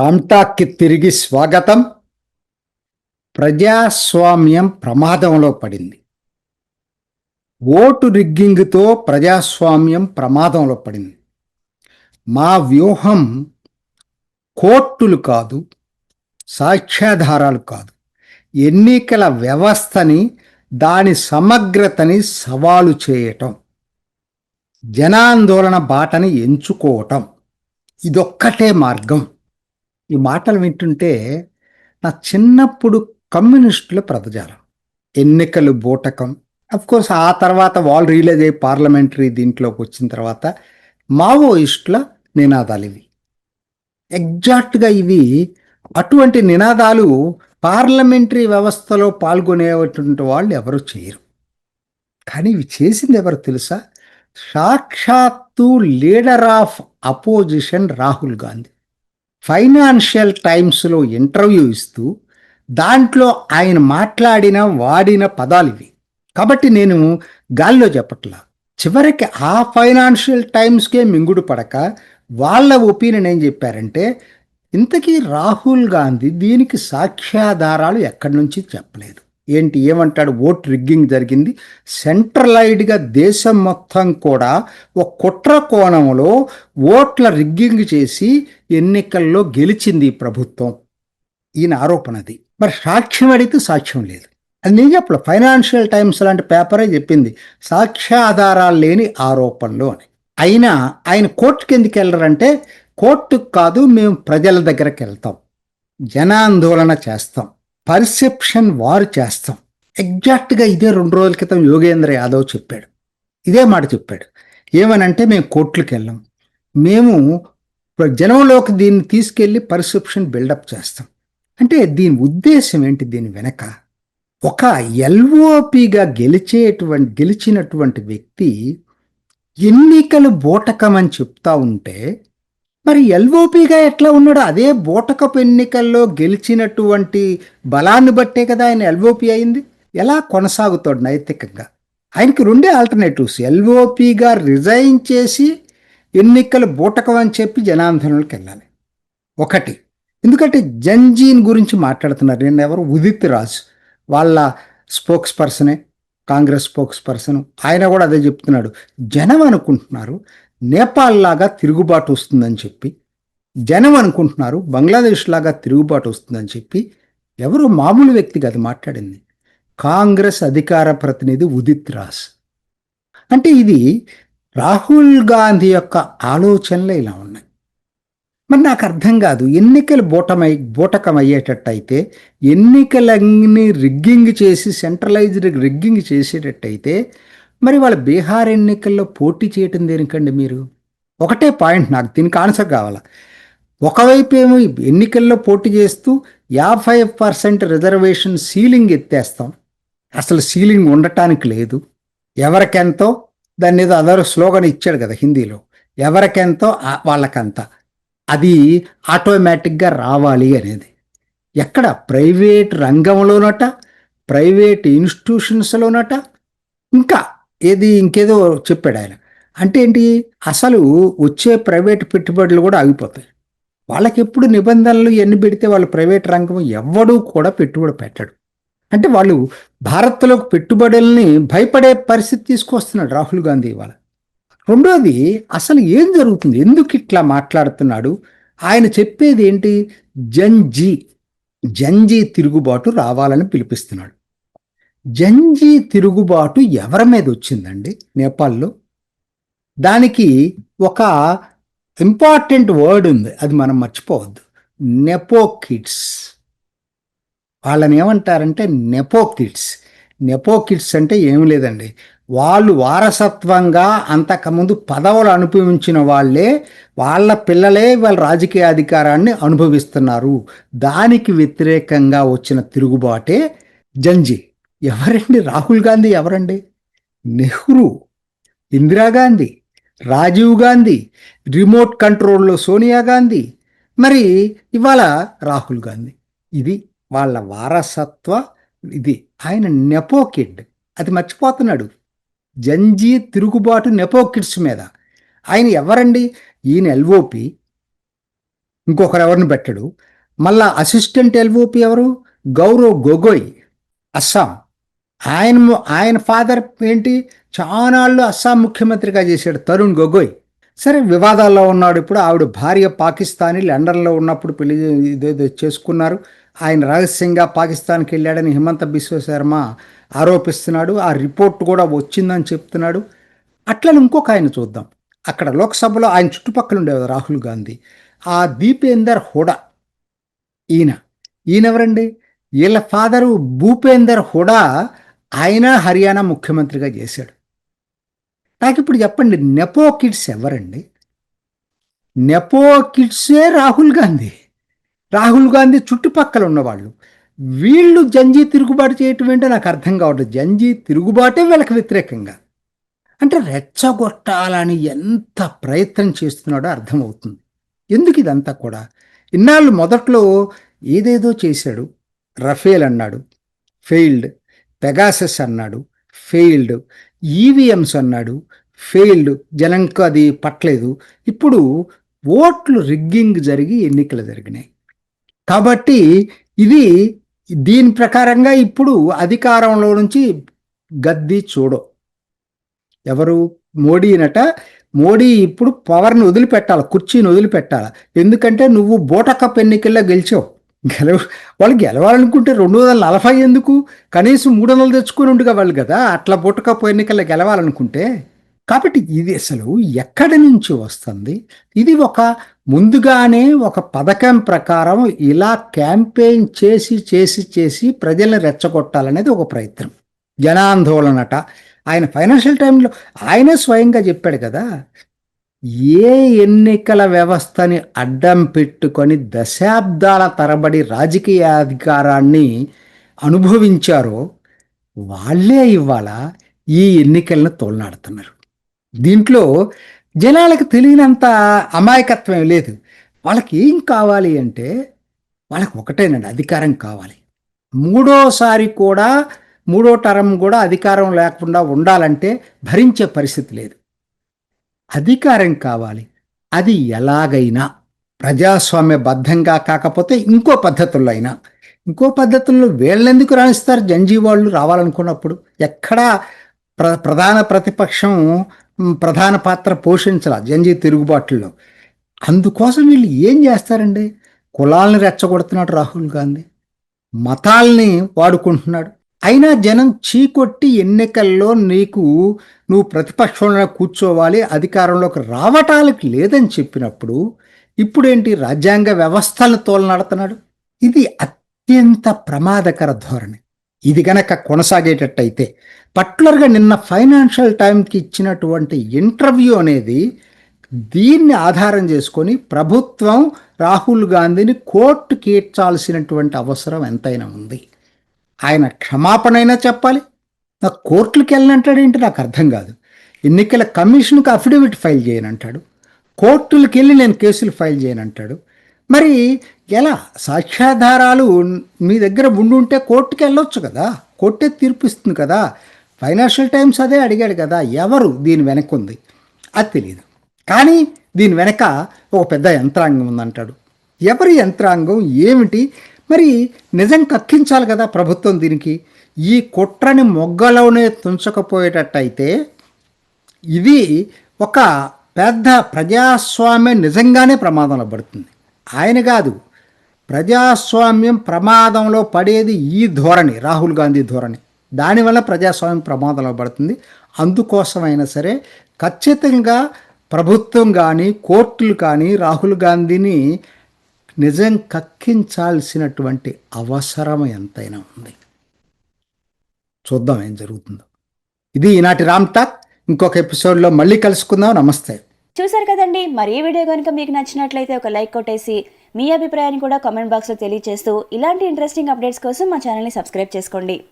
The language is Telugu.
రామ్టాక్కి తిరిగి స్వాగతం. ప్రజాస్వామ్యం ప్రమాదంలో పడింది. ఓటు రిగ్గింగ్తో ప్రజాస్వామ్యం ప్రమాదంలో పడింది. మా వ్యూహం కోర్టులు కాదు సాక్ష్యాధారాలు కాదు. ఎన్నికల వ్యవస్థని దాని సమగ్రతని సవాలు చేయటం. జనాందోళన బాటని ఎంచుకోవటం. ఇదొక్కటే మార్గం. ఈ మాటలు వింటుంటే నా చిన్నప్పుడు కమ్యూనిస్టుల ప్రదజాలం ఎన్నికలు బూటకం. కోర్స్ ఆ తర్వాత వాళ్ళు రియలైజ్ అయ్యి పార్లమెంటరీ దీంట్లోకి వచ్చిన తర్వాత మావోయిస్టుల నినాదాలు ఇవి. ఎగ్జాక్ట్గా ఇవి అటువంటి నినాదాలు పార్లమెంటరీ వ్యవస్థలో పాల్గొనేటువంటి వాళ్ళు ఎవరు చేయరు. కానీ ఇవి చేసింది ఎవరు తెలుసా? సాక్షాత్తు leader of opposition Rahul Gandhi. Financial టైమ్స్లో ఇంటర్వ్యూ ఇస్తూ దాంట్లో ఆయన మాట్లాడిన వాడిన పదాలు ఇవి. కాబట్టి నేను గాల్లో చెప్పట్లా. చివరికి ఆ ఫైనాన్షియల్ టైమ్స్కే మింగుడు పడక వాళ్ళ ఒపీనియన్ ఏం చెప్పారంటే ఇంతకీ రాహుల్ గాంధీ దీనికి సాక్ష్యాధారాలు ఎక్కడి నుంచి చెప్పలేదు. ఏంటి ఏమంటాడు? ఓట్ రిగ్గింగ్ జరిగింది. సెంట్రలైడ్గా దేశం మొత్తం కూడా ఒక కుట్ర కోణంలో ఓట్ల రిగ్గింగ్ చేసి ఎన్నికల్లో గెలిచింది ప్రభుత్వం. ఈయన ఆరోపణ అది. మరి సాక్ష్యం అడిగితే సాక్ష్యం లేదు. అది నేను చెప్పలే. ఫైనాన్షియల్ టైమ్స్ లాంటి పేపరే చెప్పింది. సాక్ష్యాధారాలు లేని ఆరోపణలు అని. అయినా ఆయన కోర్టుకి ఎందుకు వెళ్ళరంటే కోర్టుకు కాదు మేము ప్రజల దగ్గరికి వెళ్తాం. జనాందోళన చేస్తాం. పర్సెప్షన్ వారు చేస్తాం. ఎగ్జాక్ట్గా ఇదే రెండు రోజుల క్రితం యోగేంద్ర యాదవ్ చెప్పాడు. ఇదే మాట చెప్పాడు. ఏమనంటే మేము కోర్టులకు వెళ్ళాం. మేము జనంలోకి దీన్ని తీసుకెళ్ళి పర్సెప్షన్ బిల్డప్ చేస్తాం. అంటే దీని ఉద్దేశం ఏంటి? దీని వెనక ఒక ఎల్ఓపిగా గెలిచేటువంటి గెలిచినటువంటి వ్యక్తి ఎన్నికలు బోటకమని అని చెప్తా ఉంటే మరి ఎల్ఓపిగా ఎట్లా ఉన్నాడో అదే బూటకపు ఎన్నికల్లో గెలిచినటువంటి బలాన్ని బట్టే కదా ఆయన ఎల్ఓపి అయింది. ఎలా కొనసాగుతాడు నైతికంగా? ఆయనకి రెండే ఆల్టర్నేటివ్స్ ఎల్ఓపిగా రిజైన్ చేసి ఎన్నికలు బూటకం అని చెప్పి జనాందోళనకి వెళ్ళాలి. ఒకటి ఎందుకంటే జంజీన్ గురించి మాట్లాడుతున్నారు. నేను ఎవరు? ఉదిత్ రాజు. వాళ్ళ స్పోక్స్ పర్సనే కాంగ్రెస్ స్పోక్స్ పర్సన్. ఆయన కూడా అదే చెప్తున్నాడు. జనం అనుకుంటున్నారు. నేపాల్ లాగా తిరుగుబాటు వస్తుందని చెప్పి జనం అనుకుంటున్నారు బంగ్లాదేశ్ లాగా తిరుగుబాటు వస్తుందని చెప్పి ఎవరు మామూలు వ్యక్తి కాదు మాట్లాడింది. కాంగ్రెస్ అధికార ప్రతినిధి ఉదిత్ రాజ్. అంటే ఇది రాహుల్ గాంధీ యొక్క ఆలోచనలు ఇలా ఉన్నాయి. మరి నాకు అర్థం కాదు ఎన్నికలు బూటమై బూటకం అయ్యేటట్టయితే ఎన్నికలన్నీ రిగ్గింగ్ చేసి సెంట్రలైజ్డ్ రిగ్గింగ్ చేసేటట్టయితే మరి వాళ్ళ బీహార్ ఎన్నికల్లో పోటీ చేయటం దేనికండి మీరు? ఒకటే పాయింట్ నాకు దీనికి ఆన్సర్ కావాలా? ఒకవైపు ఏమో ఎన్నికల్లో పోటీ చేస్తూ యాభై పర్సెంట్ రిజర్వేషన్ సీలింగ్ ఎత్తేస్తాం. అసలు సీలింగ్ ఉండటానికి లేదు. ఎవరికెంతో? దాని ఏదో అదర్ స్లోగన్ ఇచ్చాడు కదా హిందీలో. ఎవరికెంతో? వాళ్ళకంత. అది ఆటోమేటిక్గా రావాలి అనేది. ఎక్కడ? ప్రైవేట్ రంగంలోనట ప్రైవేట్ ఇన్స్టిట్యూషన్స్లోనట. ఇంకా ఏది ఇంకేదో చెప్పాడు ఆయన. అంటే ఏంటి? అసలు వచ్చే ప్రైవేట్ పెట్టుబడులు కూడా ఆగిపోతాయి. వాళ్ళకి ఎప్పుడు నిబంధనలు ఎన్ని పెడితే వాళ్ళు ప్రైవేట్ రంగం ఎవ్వడూ కూడా పెట్టుబడి పెట్టడు. అంటే వాళ్ళు భారత్లోకి పెట్టుబడుల్ని భయపడే పరిస్థితి తీసుకొస్తున్నాడు రాహుల్ గాంధీ ఇవాళ. రెండోది అసలు ఏం జరుగుతుంది? ఎందుకు ఇట్లా మాట్లాడుతున్నాడు? ఆయన చెప్పేది ఏంటి? జంజీ జంజీ తిరుగుబాటు రావాలని పిలిపిస్తున్నాడు. జంజీ తిరుగుబాటు ఎవరి మీద వచ్చిందండి నేపాల్లో? దానికి ఒక ఇంపార్టెంట్ వర్డ్ ఉంది అది మనం మర్చిపోవద్దు. Nepo kids. వాళ్ళని ఏమంటారంటే నెపో కిడ్స్. నెపో కిడ్స్ అంటే ఏమి లేదండి. వాళ్ళు వారసత్వంగా అంతకుముందు పదవులు అనుభవించిన వాళ్ళే వాళ్ళ పిల్లలే వాళ్ళ రాజకీయ అధికారాన్ని అనుభవిస్తున్నారు. దానికి వ్యతిరేకంగా వచ్చిన తిరుగుబాటే జంజీ. ఎవరండి? రాహుల్ గాంధీ ఎవరండి? నెహ్రూ ఇందిరాగాంధీ రాజీవ్ గాంధీ రిమోట్ కంట్రోల్లో సోనియా గాంధీ. మరి ఇవాళ రాహుల్ గాంధీ. ఇది వాళ్ళ వారసత్వ ఇది ఆయన నెపోకిడ్ అది మర్చిపోతున్నాడు. జంజీ తిరుగుబాటు నెపోకిడ్స్ మీద. ఆయన ఎవరండి? ఈయన ఎల్ఓపి. ఇంకొకరు ఎవరిని పెట్టడు. మళ్ళా అసిస్టెంట్ ఎల్ఓపి ఎవరు? గౌరవ్ గొగోయ్ అస్సాం. ఆయన ఆయన ఫాదర్ ఏంటి? చానాళ్ళు అస్సాం ముఖ్యమంత్రిగా చేశాడు తరుణ్ గొగోయ్. సరే వివాదాల్లో ఉన్నాడు ఇప్పుడు. ఆవిడ భార్య పాకిస్తానీ లండన్లో ఉన్నప్పుడు పెళ్ళి ఇదేదో చేసుకున్నారు. ఆయన రహస్యంగా పాకిస్తాన్కి వెళ్ళాడని హిమంత బిశ్వ శర్మ ఆరోపిస్తున్నాడు. ఆ రిపోర్ట్ కూడా వచ్చిందని చెప్తున్నాడు. అట్లా ఇంకొక ఆయన చూద్దాం. అక్కడ లోక్సభలో ఆయన చుట్టుపక్కల ఉండేవారు రాహుల్ గాంధీ. ఆ దీపేందర్ హుడా. ఈయన. ఈయనెవరండి? వీళ్ళ ఫాదరు భూపేందర్ హుడా ఆయన హర్యానా ముఖ్యమంత్రిగా చేశాడు. నాకు ఇప్పుడు చెప్పండి నెపో కిడ్స్ ఎవరండి? నెపో కిడ్సే రాహుల్ గాంధీ. రాహుల్ గాంధీ చుట్టుపక్కల ఉన్నవాళ్ళు. వీళ్ళు జంజీ తిరుగుబాటు చేయటం ఏంటో నాకు అర్థం కావట్లేదు. జంజీ తిరుగుబాటే వీళ్ళకి వ్యతిరేకంగా. అంటే రెచ్చగొట్టాలని ఎంత ప్రయత్నం చేస్తున్నాడో అర్థమవుతుంది. ఎందుకు ఇదంతా కూడా? ఇన్నాళ్ళు మొదట్లో ఏదేదో చేశాడు. రఫేల్ అన్నాడు. ఫెయిల్డ్. పెగాసస్ అన్నాడు ఫెయిల్డ్. ఈవీఎంస్ అన్నాడు ఫెయిల్డ్. జనంకు అది పట్టలేదు. ఇప్పుడు ఓట్లు రిగ్గింగ్ జరిగి ఎన్నికలు జరిగినాయి. కాబట్టి ఇది దీని ప్రకారంగా ఇప్పుడు అధికారంలో నుంచి గద్ది చూడో. ఎవరు? మోడీనట మోడీ ఇప్పుడు పవర్ని వదిలిపెట్టాలి కుర్చీని వదిలిపెట్టాలి. ఎందుకంటే నువ్వు బోటకప్ ఎన్నికల్లో గెలిచావు. గెలవ వాళ్ళు గెలవాలనుకుంటే రెండు వందల నలభై ఎందుకు? కనీసం మూడు వందలు తెచ్చుకుని ఉండుగా వాళ్ళు కదా. అట్లా బుట్టకప్ ఎన్నికల్లో గెలవాలనుకుంటే. కాబట్టి ఇది అసలు ఎక్కడి నుంచి వస్తుంది? ఇది ఒక ముందుగానే ఒక పథకం ప్రకారం ఇలా క్యాంపెయిన్ చేసి చేసి చేసి ప్రజల్ని రెచ్చగొట్టాలనేది ఒక ప్రయత్నం. జనాందోళనట. ఆయన ఫైనాన్షియల్ టైంలో ఆయనే స్వయంగా చెప్పాడు కదా. ఏ ఎన్నికల వ్యవస్థని అడ్డం పెట్టుకొని దశాబ్దాల తరబడి రాజకీయ అధికారాన్ని అనుభవించారో వాళ్ళే ఇవాళ ఈ ఎన్నికలను తోలనాడుతున్నారు. దీంట్లో జనాలకు తెలియనంత అమాయకత్వం లేదు. వాళ్ళకి ఏం కావాలి అంటే వాళ్ళకి ఒకటేనండి అధికారం కావాలి. మూడోసారి కూడా మూడో టర్మ్ కూడా అధికారం లేకుండా ఉండాలంటే భరించే పరిస్థితి లేదు. అధికారం కావాలి. అది ఎలాగైనా ప్రజాస్వామ్యబద్ధంగా కాకపోతే ఇంకో పద్ధతుల్లో అయినా. ఇంకో పద్ధతుల్లో వీళ్ళెందుకు రాణిస్తారు? జంజీ వాళ్ళు రావాలనుకున్నప్పుడు ఎక్కడా ప్ర ప్రధాన ప్రతిపక్షం ప్రధాన పాత్ర పోషించాల జంజీ తిరుగుబాటుల్లో. అందుకోసం వీళ్ళు ఏం చేస్తారండి? కులాలను రెచ్చగొడుతున్నాడు రాహుల్ గాంధీ. మతాల్ని వాడుకుంటున్నాడు. అయినా జనం చీకొట్టి ఎన్నికల్లో నీకు నువ్వు ప్రతిపక్షంలో కూర్చోవాలి అధికారంలోకి రావటానికి లేదని చెప్పినప్పుడు ఇప్పుడేంటి రాజ్యాంగ వ్యవస్థలను తోలనడుతున్నాడు? ఇది అత్యంత ప్రమాదకర ధోరణి. ఇది గనక కొనసాగేటట్టయితే పర్టికులర్గా నిన్న ఫైనాన్షియల్ టైంకి ఇచ్చినటువంటి ఇంటర్వ్యూ అనేది దీన్ని ఆధారం చేసుకొని ప్రభుత్వం రాహుల్ గాంధీని కోర్టుకి ఈడ్చాల్సినటువంటి అవసరం ఎంతైనా ఉంది. ఆయన క్షమాపణైనా చెప్పాలి. నాకు కోర్టులకు వెళ్ళనంటాడేంటి నాకు అర్థం కాదు. ఎన్నికల కమిషన్కి అఫిడవిట్ ఫైల్ చేయనంటాడు. కోర్టులకు వెళ్ళి నేను కేసులు ఫైల్ చేయనంటాడు. మరి ఎలా? సాక్ష్యాధారాలు మీ దగ్గర ఉండుంటే కోర్టుకి వెళ్ళొచ్చు కదా. కోర్టే తీర్పు ఇస్తుంది కదా. ఫైనాన్షియల్ టైమ్స్ అదే అడిగాడు కదా. ఎవరు? దీని వెనక ఉంది. అది తెలియదు కానీ దీని వెనక ఒక పెద్ద యంత్రాంగం ఉందంటాడు. ఎవరి యంత్రాంగం? ఏమిటి? మరి నిజం కక్కించాలి కదా ప్రభుత్వం దీనికి. ఈ కుట్రని మొగ్గలోనే తుంచకపోయేటట్టయితే ఇది ఒక పెద్ద ప్రజాస్వామ్యం నిజంగానే ప్రమాదంలో పడుతుంది. ఆయన కాదు ప్రజాస్వామ్యం ప్రమాదంలో పడేది ఈ ధోరణి రాహుల్ గాంధీ ధోరణి. దానివల్ల ప్రజాస్వామ్యం ప్రమాదంలో పడుతుంది. అందుకోసమైనా సరే ఖచ్చితంగా ప్రభుత్వం కానీ కోర్టులు కానీ రాహుల్ గాంధీని నిజం కక్కించాల్సినటువంటి అవసరం ఎంతైనా ఉంది. చూద్దాం ఏం జరుగుతుందో. ఇది ఈనాటి రామ్ ఇంకొక ఎపిసోడ్లో మళ్ళీ కలుసుకుందాం. నమస్తే. చూసారు కదండి మరి ఈ వీడియో కనుక మీకు నచ్చినట్లయితే ఒక లైక్ కొట్టేసి మీ అభిప్రాయాన్ని కూడా కామెంట్ బాక్స్లో తెలియజేస్తూ ఇలాంటి ఇంట్రెస్టింగ్ అప్డేట్స్ కోసం మా ఛానల్ని సబ్స్క్రైబ్ చేసుకోండి.